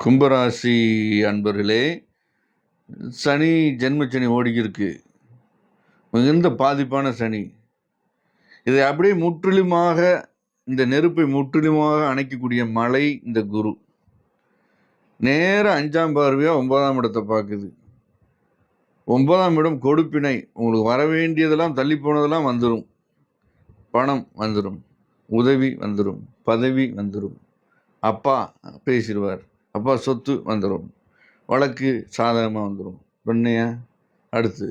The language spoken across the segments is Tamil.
கும்பராசி அன்பர்களே சனி ஜென்மச்சனி ஓடிக்கிருக்கு. மிகுந்த பாதிப்பான சனி. இதை அப்படியே முற்றிலுமாக இந்த நெருப்பை முற்றிலுமாக அணைக்கக்கூடிய மலை இந்த குரு. நேர அஞ்சாம் பார்வையாக ஒன்பதாம் இடத்தை பார்க்குது. ஒன்பதாம் இடம் கொடுப்பினை. உங்களுக்கு வர வேண்டியதெல்லாம் தள்ளி போனதெல்லாம் வந்துடும் பணம் வந்துடும் உதவி வந்துடும் பதவி வந்துடும் அப்பா பேசிடுவார். அப்போ சொத்து வந்துடும் வழக்கு சாதகமாக வந்துடும் பெண்ணையா? அடுத்து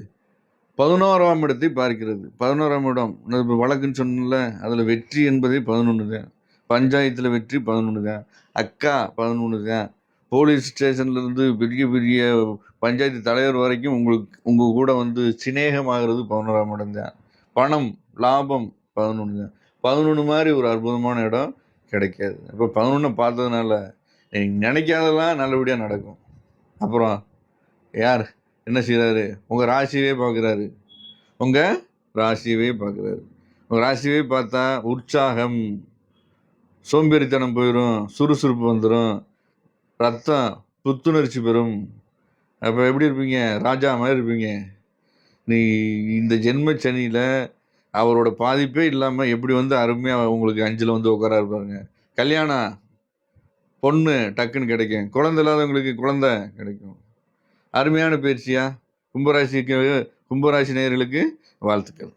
பதினோராம் இடத்தை பார்க்கிறது. பதினோராம் இடம் இப்போ வழக்குன்னு சொன்னல அதில் வெற்றி என்பதே பதினொன்று தான். பஞ்சாயத்தில் வெற்றி பதினொன்று தான். அக்கா பதினொன்று தான். போலீஸ் ஸ்டேஷன்லேருந்து பெரிய பெரிய பஞ்சாயத்து தலைவர் வரைக்கும் உங்களுக்கு உங்கள் கூட வந்து சிநேகமாகிறது பதினோராம் இடம் தான். பணம் லாபம் பதினொன்று தான். பதினொன்று மாதிரி ஒரு அற்புதமான இடம் கிடைக்காது. இப்போ பதினொன்று பார்த்ததுனால நினைக்காதெல்லாம் நல்லபடியாக நடக்கும். அப்புறம் யார்? என்ன செய்கிறாரு உங்கள் ராசியவே பார்க்குறாரு உங்கள் ராசியவே பார்க்குறாரு உங்கள் ராசியவே பார்த்தா உற்சாகம் சோம்பேறித்தனம் போயிடும் சுறுசுறுப்பு வந்துடும் ரத்தம் புத்துணர்ச்சி பெறும். அப்போ எப்படி இருப்பீங்க? ராஜா மாதிரி இருப்பீங்க. நீ இந்த ஜென்ம சனியில் அவரோட பாதிப்பே இல்லாமல் எப்படி வந்து அருமையாக உங்களுக்கு அஞ்சில் வந்து உட்கார இருப்பாருங்க. கல்யாணம் பொண்ணு டக்குன்னு கிடைக்கும். குழந்தை இல்லாதவங்களுக்கு குழந்தை கிடைக்கும். அருமையான பயிற்சியா? கும்பராசிக்கு கும்பராசி நேயர்களுக்கு வாழ்த்துக்கள்.